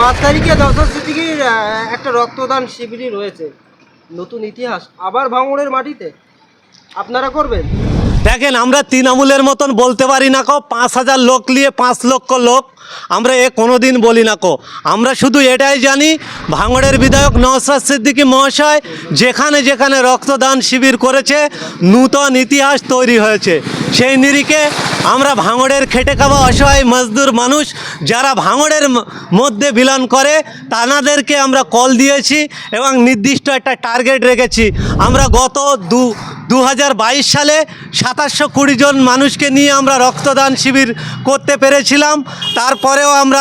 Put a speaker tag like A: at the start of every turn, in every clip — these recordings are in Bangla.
A: পাঁচ তারিখে সিদ্দিকির আহ, একটা রক্তদান শিবিরই রয়েছে। নতুন ইতিহাস আবার ভাঙড়ের মাটিতে? আপনারা করবেন?
B: দেখেন, আমরা তৃণমূলের মতন বলতে পারি না কো, পাঁচ হাজার লোক নিয়ে পাঁচ লক্ষ লোক, আমরা এ কোনো দিন বলি না কো। আমরা শুধু এটাই জানি, ভাঙড়ের বিধায়ক নওসাদ সিদ্দিকী মহাশয় যেখানে যেখানে রক্তদান শিবির করেছে, নূতন ইতিহাস তৈরি হয়েছে। সেই নিরিখে আমরা ভাঙড়ের খেটে খাওয়া অসহায় মজদুর মানুষ, যারা ভাঙড়ের মধ্যে বিলন করে, তানাদেরকে আমরা কল দিয়েছি এবং নির্দিষ্ট একটা টার্গেট রেখেছি। আমরা গত দু দু সালে সাতাশশো কুড়ি জন মানুষকে নিয়ে আমরা রক্তদান শিবির করতে পেরেছিলাম। তারপরেও আমরা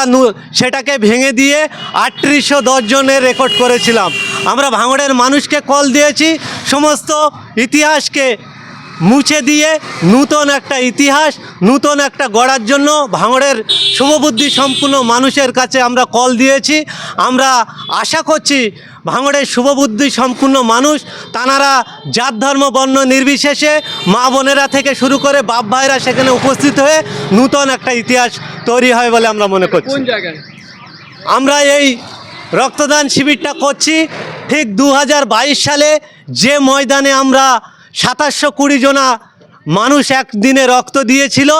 B: সেটাকে ভেঙে দিয়ে আটত্রিশশো জনের রেকর্ড করেছিলাম। আমরা ভাঙড়ের মানুষকে কল দিয়েছি, সমস্ত ইতিহাসকে মুছে দিয়ে নূতন একটা ইতিহাস নূতন একটা গড়ার জন্য ভাঙড়ের শুভবুদ্ধি সম্পূর্ণ মানুষের কাছে আমরা কল দিয়েছি। আমরা আশা করছি ভাঙড়ের শুভবুদ্ধি সম্পূর্ণ মানুষ তানারা জাত ধর্ম বর্ণ নির্বিশেষে মা বোনেরা থেকে শুরু করে বাপ ভাইরা সেখানে উপস্থিত হয়ে নূতন একটা ইতিহাস তৈরি হয় বলে আমরা মনে করছি। আমরা এই রক্তদান শিবিরটা করছি ঠিক দু হাজার বাইশ সালে যে ময়দানে আমরা সাতাশশো কুড়ি জনা মানুষ একদিনে রক্ত দিয়েছিল।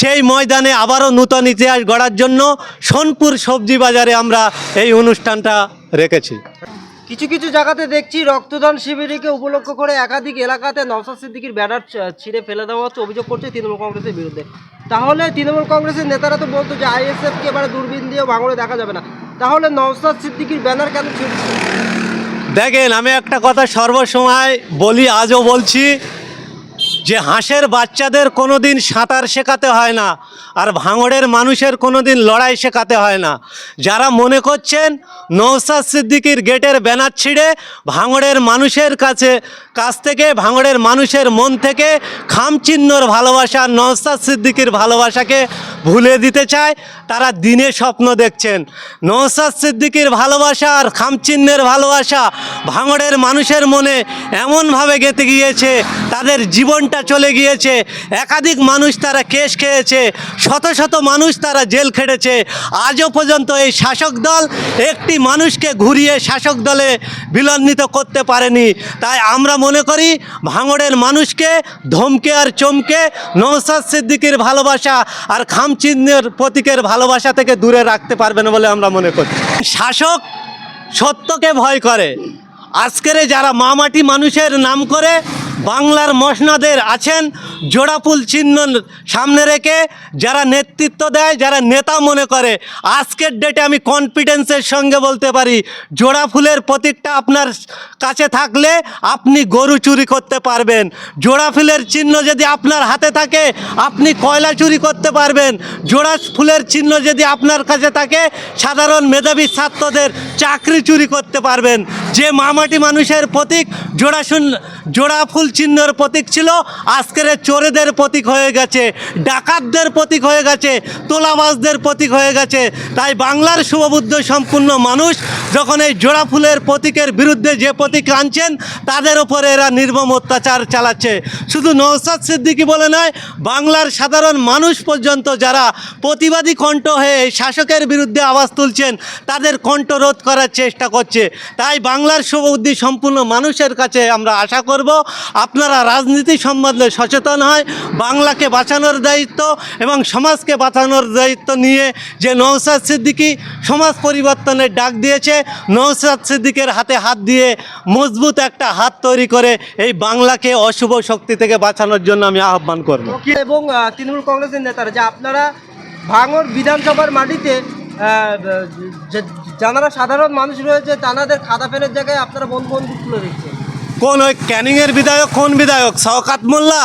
B: সেই ময়দানে আবারও নূতন ইতিহাস গড়ার জন্য সোনপুর সবজি বাজারে আমরা এই অনুষ্ঠানটা রেখেছি।
A: কিছু কিছু জায়গাতে দেখছি রক্তদান শিবিরকে উপলক্ষ করে একাধিক এলাকাতে নওসাদ সিদ্দিকির ব্যানার ছিঁড়ে ফেলে দেওয়া হচ্ছে। অভিযোগ করছে তৃণমূল কংগ্রেসের বিরুদ্ধে। তাহলে তৃণমূল কংগ্রেসের নেতারা তো বলতো যে আইএসএফকে এবারে দূরবীন দিয়েও ভাঙড়ে দেখা যাবে না। তাহলে নওসাদ সিদ্দিকির ব্যানার কেন ছিঁড়ছে
B: দেখেন আমি একটা কথা সর্বসময় বলি আজও বলছি। যে হাঁসের বাচ্চাদের কোনো দিন সাঁতার শেখাতে হয় না, আর ভাঙড়ের মানুষের কোনো দিন লড়াই শেখাতে হয় না। যারা মনে করছেন নৌসাদ সিদ্দিকির গেটের ব্যানার ছিঁড়ে ভাঙড়ের মানুষের কাছে, কাছ থেকে ভাঙড়ের মানুষের মন থেকে খামচিহ্নর ভালোবাসা নৌসাদ সিদ্দিকির ভালোবাসাকে ভুলে দিতে চায়, তারা দিনে স্বপ্ন দেখছেন। নৌসাদ সিদ্দিকির ভালোবাসা আর খামচিহ্নের ভালোবাসা ভাঙড়ের মানুষের মনে এমনভাবে গেঁথে গিয়েছে, তাদের জীবনটা চলে গিয়েছে। একাধিক মানুষ তারা কেস খেয়েছে। শত শত মানুষ তারা জেল খেটেছে। আজও পর্যন্ত এই শাসক দল একটি মানুষকে ঘুরিয়ে শাসক দলে বিলম্বিত করতে পারেনি। তাই আমরা মনে করি, ভাঙড়ের মানুষকে ধমকে আর চমকে নৌসাদ সিদ্দিকির ভালোবাসা আর খামচিহ্নের প্রতীকের ভালোবাসা থেকে দূরে রাখতে পারবেন বলে আমরা মনে করি। শাসক সত্যকে ভয় করে। আজকের যারা মামাটি মানুষের নাম করে বাংলার মসনাদের আছেন জোড়াফুল চিহ্ন সামনে রেখে যারা নেতৃত্ব দেয়, যারা নেতা মনে করে, আজকের ডেটে আমি কনফিডেন্সের সঙ্গে বলতে পারি, জোড়া ফুলের প্রতীকটা আপনার কাছে থাকলে আপনি গরু চুরি করতে পারবেন। জোড়া ফুলের চিহ্ন যদি আপনার হাতে থাকে, আপনি কয়লা চুরি করতে পারবেন। জোড়া ফুলের চিহ্ন যদি আপনার কাছে থাকে, সাধারণ মেধাবী ছাত্রদের চাকরি চুরি করতে পারবেন। যে মামাটি মানুষের প্রতীক, জোড়া জোড়া ফুল চিহ্নের প্রতীক ছিল আজকের চোরেদের প্রতীক হয়ে গেছে, ডাকাতদের প্রতীক হয়ে গেছে, তোলাবাজদের প্রতীক হয়ে গেছে। তাই বাংলার শুভবুদ্ধ সম্পূর্ণ মানুষ যখন এই জোড়া ফুলের প্রতীকের বিরুদ্ধে যে প্রতীক আনছেন, তাদের উপরে এরা নির্মম অত্যাচার চালাচ্ছে। শুধু নৌসাদ সিদ্দিকি বলে নয়, বাংলার সাধারণ মানুষ পর্যন্ত যারা প্রতিবাদী কণ্ঠ হয়ে শাসকের বিরুদ্ধে আওয়াজ তুলছেন, তাদের কণ্ঠ রোধ করার চেষ্টা করছে। তাই বাংলার শুভবুদ্ধি সম্পূর্ণ মানুষের কাছে আমরা আশা করব, আপনারা রাজনীতি সম্বন্ধে সচেতন হয়, বাংলাকে বাঁচানোর দায়িত্ব এবং সমাজকে বাঁচানোর দায়িত্ব নিয়ে যে নৌসাদ সিদ্দিকি সমাজ পরিবর্তনের ডাক দিয়েছে নৌসাদ সিদ্দিকের হাতে হাত দিয়ে মজবুত একটা হাত তৈরি করে এই বাংলাকে অশুভ শক্তি থেকে বাঁচানোর জন্য আমি আহ্বান করব।
A: এবং তৃণমূল কংগ্রেসের নেতারা যে আপনারা ভাঙর বিধানসভার মাটিতে যারা সাধারণ মানুষ রয়েছে তানাদের খাতা ফেলের জায়গায় আপনারা বন্ধু বন্ধু তুলে দিচ্ছেন?
B: কোন ওই ক্যানিংয়ের বিধায়ক কোন বিধায়ক? শওকাত মোল্লা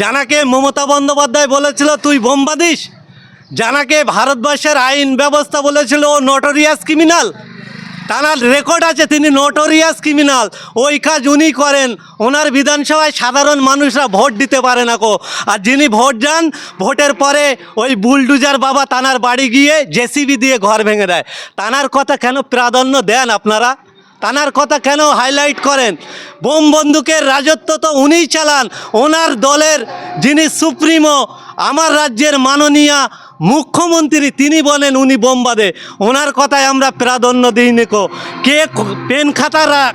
B: জানাকে মমতা বন্দ্যোপাধ্যায় বলেছিল তুই বোম্বা দিস জানাকে ভারতবর্ষের আইন ব্যবস্থা বলেছিল ও নটোরিয়াস ক্রিমিনাল তার রেকর্ড আছে, তিনি নোটোরিয়াস ক্রিমিনাল ওই কাজ উনি করেন। ওনার বিধানসভায় সাধারণ মানুষরা ভোট দিতে পারে না কো। আর যিনি ভোট যান, ভোটের পরে ওই বুলডুজার বাবা তানার বাড়ি গিয়ে জেসিবি দিয়ে ঘর ভেঙে দেয়। তানার কথা কেন প্রাধান্য দেন আপনারা? তানার কথা কেন হাইলাইট করেন? বোম বন্দুকের রাজত্ব তো উনিই চালান। ওনার দলের যিনি সুপ্রিমো, আমার রাজ্যের মাননীয়া মুখ্যমন্ত্রী তিনি বলেন, উনি বোমবাদে ওনার কথায় আমরা প্রাধান্য দিই নিকো কে। পেন খাতা রা-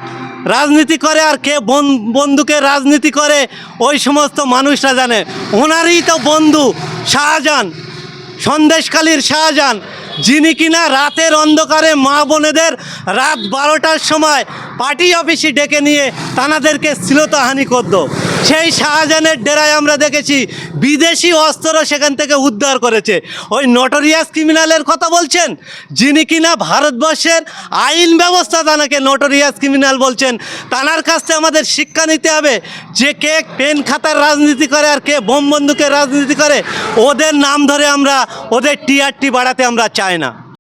B: রাজনীতি করে আর কে বন- বন্দুকের রাজনীতি করে, ওই সমস্ত মানুষরা জানে। ওনারই তো বন্ধু শাহজাহান সন্দেশকালীর শাহজাহান, যিনি কিনা রাতের অন্ধকারে মা বোনেদের রাত বারোটার সময় পার্টি অফিসে ডেকে নিয়ে তানাদেরকে শ্লীলতাহানি করত। সেই শাহজাহানের ডেরায় আমরা দেখেছি বিদেশি অস্ত্র সেখান থেকে উদ্ধার করেছে। ওই নটোরিয়াস ক্রিমিনালের কথা বলছেন? যিনি কিনা ভারতবর্ষের আইন ব্যবস্থা তানাকে নটোরিয়াস ক্রিমিনাল বলছেন। তানার কাছ থেকে আমাদের শিক্ষা নিতে হবে যে কে পেন খাতার রাজনীতি করে আর কে বোম বন্দুকের রাজনীতি করে। ওদের নাম ধরে আমরা, ওদের টিআরটি বাড়াতে আমরা চাই না।